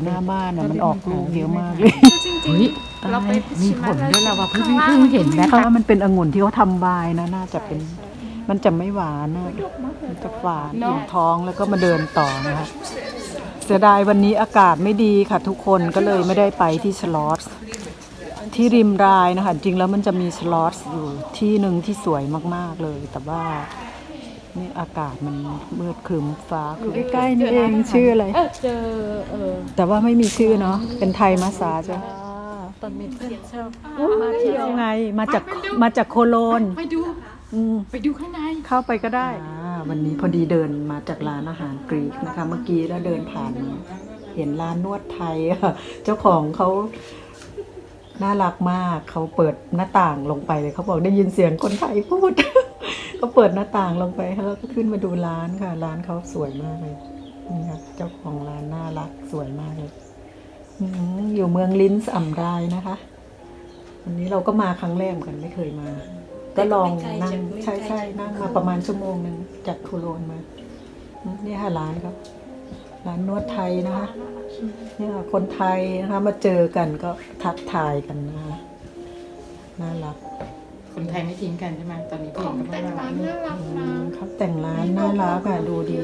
อยู่หน้าบ้านอะมันออกลูกเยอะมากเลยจริงเฮ้ยๆเราไปมีชิมผลมาด้วยเราว่าเพิ่งข้างล่างเพิ่งเห็นแม่ถ้ามันเป็นองุ่นที่เขาทำบายนะน่าจะเป็น มันจะไม่หวานนะมันจะฝาดอิ่มท้องแล้วก็มาเดินต่อนะคะเสียดายวันนี้อากาศไม่ดีค่ะทุกคนก็เลยไม่ได้ไปที่ชลอสที่ริมรายนะคะจริงแล้วมันจะมีชลอสอยู่ที่หนึ่งที่สวยมากๆเลย แต่ว่า นี่อากาศมันมืดครึ้มฟ้าคือใกล้ๆนี่เองชื่ออะไร เออเจอเออแต่ว่าไม่มีชื่อเนาะเป็นไทยมาสาจ้ะตอนมีเพื่อนชอบมาเที่ยวไงมาจากมาจากโคโลนไปดูอืมไปดูข้างในเข้าไปก็ได้ วันนี้พอดีเดินมาจากร้านอาหารกรีกนะคะ เมื่อกี้แล้วเดินผ่านมาเห็นร้านนวดไทยอะเจ้าของเขาน่ารักมากเขาเปิดหน้าต่างลงไปเลยเขาบอกได้ยินเสียงคนไทยพูด ก็เปิดหน้าต่างลงไปแล้วก็ขึ้นมาดูร้านค่ะ ร้านเขาสวยมากเลยนี่ค่ะเจ้าของร้านน่ารักสวยมากเลยอืมอยู่เมืองลินส์อ่ำรายนะคะวันนี้เราก็มาครั้งแรกเหมือนกันไม่เคยมา ก็ลองนั่งใช่ใช่นั่งมาประมาณชั่วโมงหนึ่งจากโคโลนมาอืมนี่ค่ะร้านครับร้านนวดไทยนะคะเนี่ยค่ะคนไทยนะคะมาเจอกันก็ทักทายกันนะคะน่ารัก คนไทยไม่ทิ้งกันใช่ไหมตอนนี้พี่ขเห็อนงก็แต่งไม่ร้าร้านนน่ารักนะเขาแต่งร้านน่ารักอะดูดี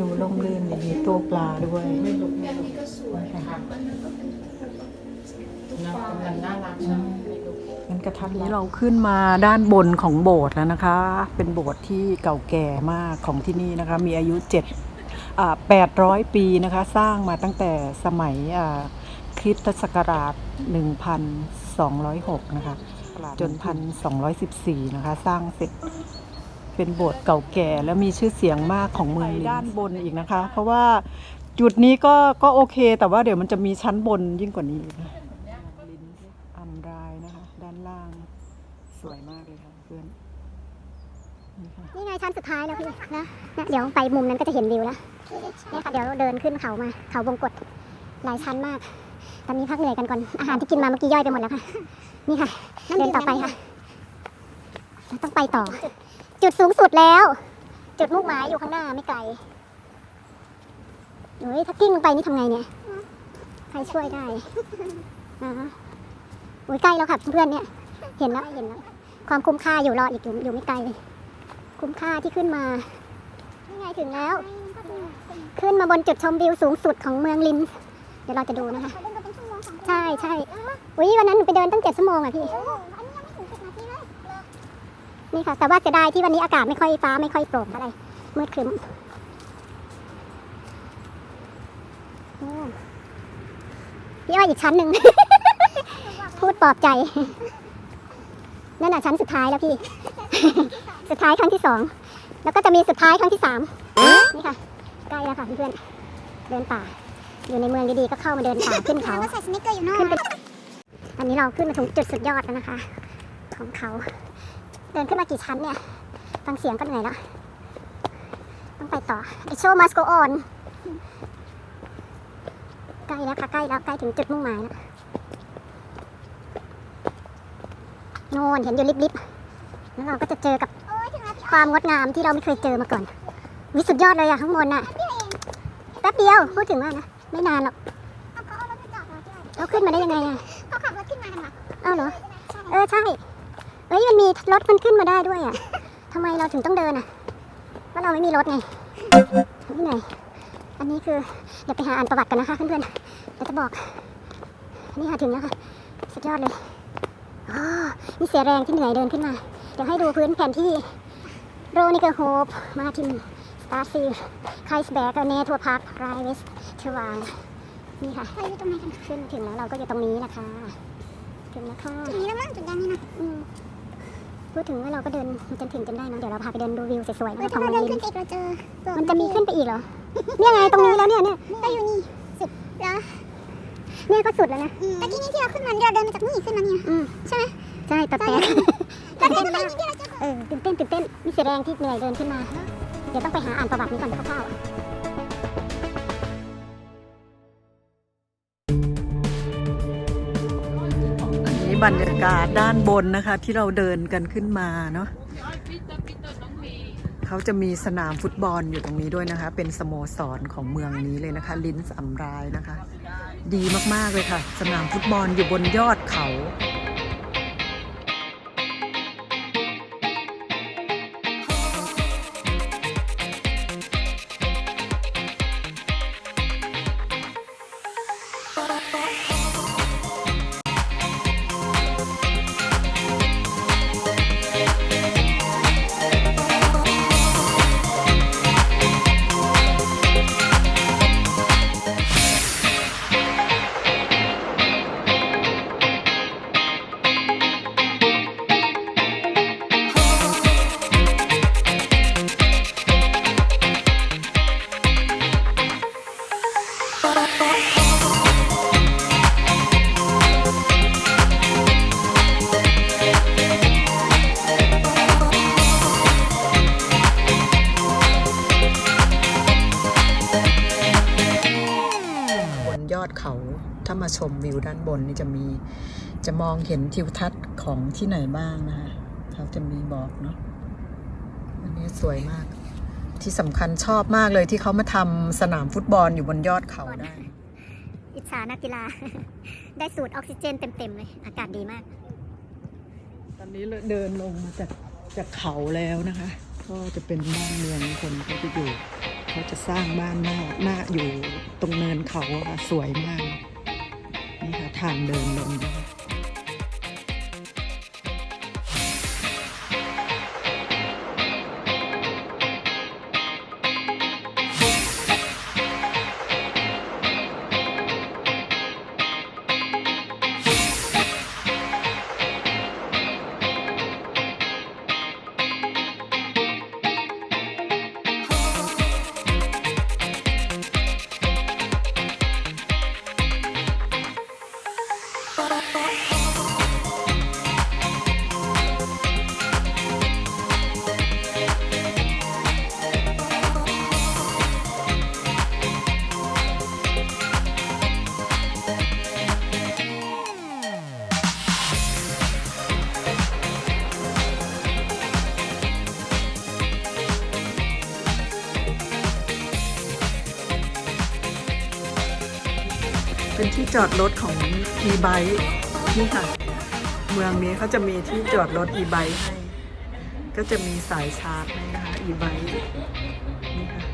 ดูร่มรื่นดีมีตัวปลาด้วยไม่ลุกไม่อันลุกนี้ก็สวยค่ะน่ากำลังน่ารักไม่ลุกมันกระทับนี้เราขึ้นมาด้านบนของโบสถ์แล้วนะคะ เป็นโบสถ์ที่เก่าแก่มากของที่นี่นะคะ มีอายุเจ็ดอ่าแปดร้อยปีนะคะ สร้างมาตั้งแต่สมัยอ่าคริสตศักราชหนึ่งพันสองร้อยหกนะคะ จนพันสองร้อยสิบสี่นะคะ สร้างเสร็จเป็นโบสถ์เก่าแก่แล้วมีชื่อเสียงมากของเมืองด้านบนอีกนะคะ เพราะว่าจุดนี้ก็ก็โอเค แต่ว่าเดี๋ยวมันจะมีชั้นบนยิ่งกว่านี้อีกนะลินอัมรายนะคะ ด้านล่างสวยมากเลยค่ะเพื่อนนี่ค่ะนี่ไงชั้นสุดท้ายแล้วพี่นะนะเดี๋ยวไปมุมนั้นก็จะเห็นวิวแล้วเนี่ยค่ะเดี๋ยวเดินขึ้นเขามาเขาวงกฏหลายชั้นมาก ตอนนี้พักเหนื่อยกันก่อน อาหารที่กินมาเมื่อกี้ย่อยไปหมดแล้วค่ะ นี่ค่ะ เดินต่อไปค่ะ เราต้องไปต่อ จุดสูงสุดแล้ว จุดมุ่งหมายอยู่ข้างหน้าไม่ไกลเฮ้ยถ้ากิ้งลงไปนี่ทำไงเนี่ย ใครช่วยได้อ่าฮะโอ้ยใกล้แล้วค่ะเพื่อนๆเนี่ย เห็นแล้วเห็นแล้ว ความคุ้มค่าอยู่รออีกอยู่อยู่ไม่ไกลคุ้มค่าที่ขึ้นมานี่ไงถึงแล้ว ขึ้นมาบนจุดชมวิวสูงสุดของเมืองลินส์เดี๋ยวเราจะดูนะคะ ใช่ใช่อุ้ยวันนั้นหนูไปเดินตั้งเจ็ดชั่วโมงอะพี่ นี่ค่ะ แต่ว่าเสียดายที่วันนี้อากาศไม่ค่อยฟ้าไม่ค่อยโปร่งเท่าไหร่มืดครึ้มโอ้พี่อ้อยอีกชั้นหนึ่ง พูดปลอบใจ นั่นน่ะชั้นสุดท้ายแล้วพี่ สุดท้ายครั้งที่สอง แล้วก็จะมีสุดท้ายครั้งที่สาม นี่ค่ะ ใกล้แล้วค่ะเพื่อนๆเดินป่า อยู่ในเมืองดีๆก็เข้ามาเดินป่าขึ้นเขาขึ้นไปตอนนี้เราขึ้นมาถึงจุดสุดยอดแล้วนะคะ ของเขา เดินขึ้นมากี่ชั้นเนี่ย ฟังเสียงก็เหนื่อยแล้วต้องไปต่อ The show must go on ใกล้แล้วค่ะใกล้แล้วใกล้ถึงจุดมุ่งหมายแล้วโน่นเห็นอยู่ลิบๆแล้วเราก็จะเจอกับความงดงามที่เราไม่เคยเจอมาก่อนวิสุดยอดเลยอะข้างบนน่ะแป๊บเดียวพูดถึงว่านะ ไม่นานหรอกเขาขึ้นมาได้ยังไงอะเขาขับรถขึ้นมากันหรออ้าวเหรอ เออใช่เอ้ยมันมีรถมันขึ้นมาได้ด้วยอะทำไมเราถึงต้องเดินอะว่าะเราไม่มีรถไงนี่ไงอันนี้คือเดี๋ยวไปหาอ่านประวัติกันนะคะเพื่อนๆเดี๋ยวจะบอกนี่ค่ะถึงแล้วค่ะสุดยอดเลยอ๋อมีเสียแรงที่เหนื่อยเดินขึ้นมา เดี๋ยวให้ดูพื้นแผนที่โรนิเกอร์โฮปมาทินสตาร์ฟิลไคส์แบกเนทัวพาร์คไรเวส เทวางนี่ค่ะไปอยู่ตรงไหนกันขึ้นถึงแล้วเราก็อยู่ตรงนี้นะคะถึงแล้วค่ะถึงนี้แล้วมั้งจุดแดงนี่นะพูดถึงว่าเราก็เดินจนถึงจนได้นะเดี๋ยวเราพาไปเดินดูวิวสวยๆของเมืองลินมันจะมีขึ้นไปอีกเหรอเนี่ยไงตรงนี้แล้วเนี่ยเนี่ยก็อยู่นี่สุดแล้วเนี่ยก็สุดแล้วนะตะกี้นี้ที่เราขึ้นมาเราเดินมาจากนี่ขึ้นมาเนี่ยใช่ไหมใช่แต่แต่ตื่นเต้นมากเออตื่นเต้นตื่นเต้นมีเสียแรงที่เหนื่อยเดินขึ้นมา เดี๋ยวต้องไปหาอ่านประวัตินี้ก่อนคร่าวๆ นี้บรรยากาศด้านบนนะคะ ที่เราเดินกันขึ้นมาเนาะเขาเขาจะมีสนามฟุตบอลอยู่ตรงนี้ด้วยนะคะ เป็นสโมสรของเมืองนี้เลยนะคะ ลินส์อัมรายนะคะ ดีมากๆเลยค่ะ สนามฟุตบอลอยู่บนยอดเขา มาชมวิวด้านบนนี่จะมีจะมองเห็นทิวทัศน์ของที่ไหนบ้างนะคะเขาจะมีบอกเนาะอันนี้สวยมาก ที่สำคัญชอบมากเลยที่เขามาทำสนามฟุตบอลอยู่บนยอดเขาได้ อิจฉานักกีฬา ได้สูดออกซิเจนเต็มๆเลย อากาศดีมาก ตอนนี้เราเดินลงมาจากจากเขาแล้วนะคะ ก็จะเป็นบ้านเมืองคนเขาจะอยู่ เขาจะสร้างบ้านหน้าหน้าอยู่ตรงเนินเขาอะค่ะสวยมาก นี่ค่ะทางเดินลง เป็นที่จอดรถของ e-bike นี่ค่ะ เมืองนี้เขาจะมีที่จอดรถ e-bike ให้ ก็จะมีสายชาร์จนะคะ e-bike นี่ค่ะ